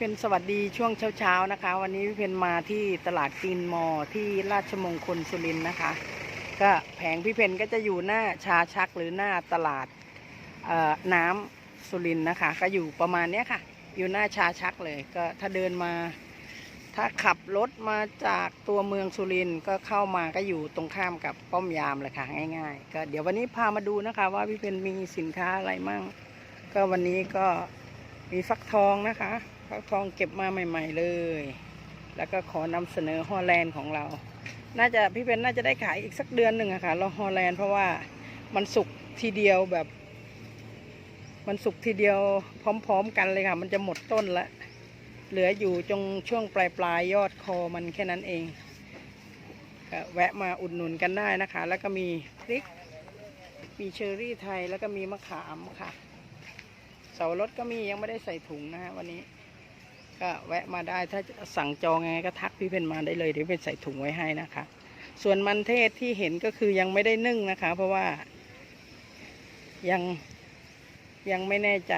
เพนสวัสดีช่วงเช้าๆนะคะ วันนี้พี่เพนมาที่ตลาดกรีนมอที่ราชมงคลสุรินทร์นะคะ ก็แผงพี่เพนก็จะอยู่หน้าชาชักหรือหน้าตลาดน้ำสุรินทร์นะคะ ก็อยู่ประมาณเนี้ยค่ะ อยู่หน้าชาชักเลยก็ถ้าเดินมา ถ้าขับรถมาจากตัวเมืองสุรินทร์ก็เข้ามาก็อยู่ตรงข้ามกับป้อมยามเลยค่ะง่าย ๆ ก็เดี๋ยววันนี้พามาดูนะคะ ว่าพี่เพนมีสินค้าอะไรมั่ง ก็วันนี้ก็มีฟักทองนะคะ ฟักทองเก็บมาใหม่ ๆเลย แล้วก็ขอนำเสนอฮอลแลนด์ของเรา น่าจะพี่เพนน่าจะได้ขายอีกสักเดือนหนึ่งอะค่ะ เราฮอลแลนด์เพราะว่ามันสุกทีเดียวแบบ มันสุกทีเดียวพร้อม ๆ กันเลยค่ะ มันจะหมดต้นละ เหลืออยู่จงช่วงปลายปลายๆยอดคอมันแค่นั้นเองแวะมาอุดหนุนกันได้นะคะ แล้วก็มีพริก มีเชอร์รี่ไทย แล้วก็มีมะขามค่ะ เสารสก็มียังไม่ได้ใส่ถุงนะฮะวันนี้ ก็แวะมาได้ถ้าสั่งจองยังไงก็ทักพี่เพนมาได้เลยเดี๋ยวเป็นใส่ถุงไว้ให้นะคะ ส่วนมันเทศที่เห็นก็คือยังไม่ได้นึ่งนะคะ เพราะว่ายังยังไม่แน่ใจ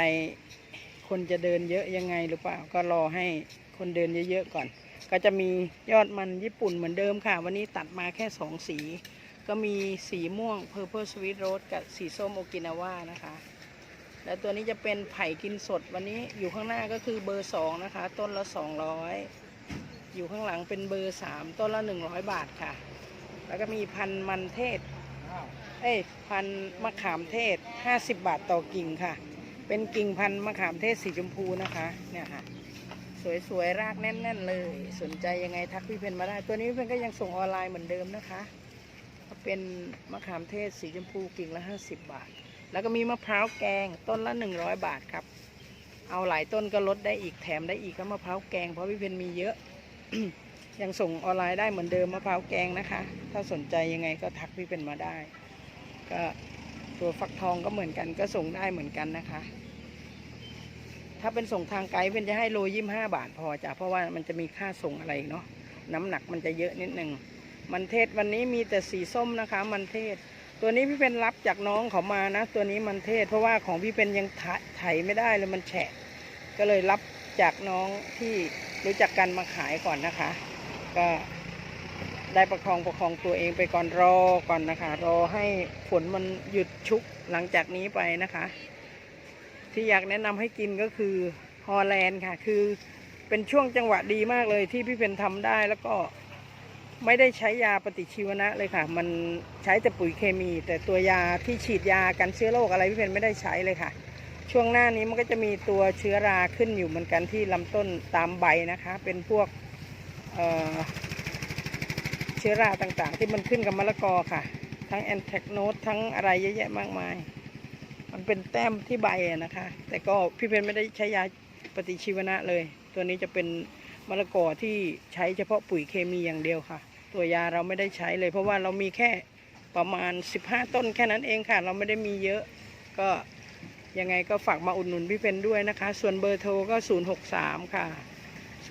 คนจะเดินเยอะยังไงหรือเปล่า ก็รอให้คนเดินเยอะๆก่อน ก็จะมียอดมันญี่ปุ่นเหมือนเดิมค่ะ วันนี้ตัดมาแค่สองสี ก็มีสีม่วง Purple Sweet Rose กับสีส้มโอกินาว่านะคะ แล้วตัวนี้จะเป็นไผ่กินสดวันนี้อยู่ข้างหน้าก็คือเบอร์สองนะคะ ต้นละสองร้อยอยู่ข้างหลังเป็นเบอร์สามต้นละหนึ่งร้อยบาทค่ะ แล้วก็มีพันมันเทศ เอ้ยพันมะขามเทศห้าสิบบาทต่อกิ่งค่ะ เป็นกิ่งพันมะขามเทศสีชมพูนะคะเนี่ยค่ะสวยๆ รากแน่น ๆ เลย สนใจยังไงทักพี่เพนมาได้ ตัวนี้พี่เพนก็ยังส่งออนไลน์เหมือนเดิมนะคะ เป็นมะขามเทศสีชมพูกิ่งละห้าสิบบาท แล้วก็มีมะพร้าวแกงต้นละหนึ่งร้อยบาทครับ เอาหลายต้นก็ลดได้อีกแถมได้อีกก็มะพร้าวแกง เพราะพี่เพนมีเยอะ ยังส่งออนไลน์ได้เหมือนเดิมมะพร้าวแกงนะคะ ถ้าสนใจยังไงก็ทักพี่เพนมาได้ ก็ตัวฟักทองก็เหมือนกันก็ส่งได้เหมือนกันนะคะ ถ้าเป็นส่งทางไกด์เป็นจะให้โลยี่ห้าบาทพอจ้ะเพราะว่ามันจะมีค่าส่งอะไรเนาะน้ำหนักมันจะเยอะนิดนึงมันเทศวันนี้มีแต่สีส้มนะคะ มันเทศ ตัวนี้พี่เป็นรับจากน้องเขามานะ ตัวนี้มันเทศ เพราะว่าของพี่เป็นยังไถไถไม่ได้เลยมันแฉะ ก็เลยรับจากน้องที่รู้จักกันมาขายก่อนนะคะ ก็ได้ประคองประคองตัวเองไปก่อนรอก่อนนะคะ รอให้ฝนมันหยุดชุกหลังจากนี้ไปนะคะ ที่อยากแนะนำให้กินก็คือฮอลแลนด์ค่ะ คือเป็นช่วงจังหวะดีมากเลยที่พี่เป็นทำได้แล้วก็ ไม่ได้ใช้ยาปฏิชีวนะเลยค่ะ มันใช้แต่ปุ๋ยเคมี แต่ตัวยาที่ฉีดยากันเชื้อโรคอะไรพี่เพนไม่ได้ใช้เลยค่ะ ช่วงหน้านี้มันก็จะมีตัวเชื้อราขึ้นอยู่เหมือนกันที่ลำต้นตามใบนะคะ เป็นพวกเเชื้อราต่างๆ ที่มันขึ้นกับมะละกอค่ะ ทั้งแอนแทกโนตทั้งอะไรเยอะแยะมากมาย มันเป็นแต้มที่ใบนะคะ แต่ก็พี่เพนไม่ได้ใช้ยาปฏิชีวนะเลย ตัวนี้จะเป็น มะละกอที่ใช้เฉพาะปุ๋ยเคมีอย่างเดียวค่ะ ตัวยาเราไม่ได้ใช้เลย เพราะว่าเรามีแค่ประมาณ 15 ต้นแค่นั้นเองค่ะ เราไม่ได้มีเยอะก็ยังไงก็ฝากมาอุดหนุนพี่เพนด้วยนะคะ ส่วนเบอร์โทรก็ 063 ค่ะ 007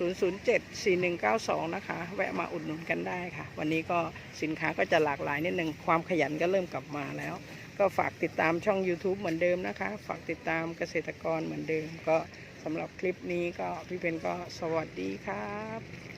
4192 นะคะ แวะมาอุดหนุนกันได้ค่ะ วันนี้ก็สินค้าก็จะหลากหลายนิดนึงความขยันก็เริ่มกลับมาแล้ว ก็ฝากติดตามช่อง YouTube เหมือนเดิมนะคะ ฝากติดตามเกษตรกรเหมือนเดิม ก็สำหรับคลิปนี้ก็พี่เพนก็สวัสดีครับ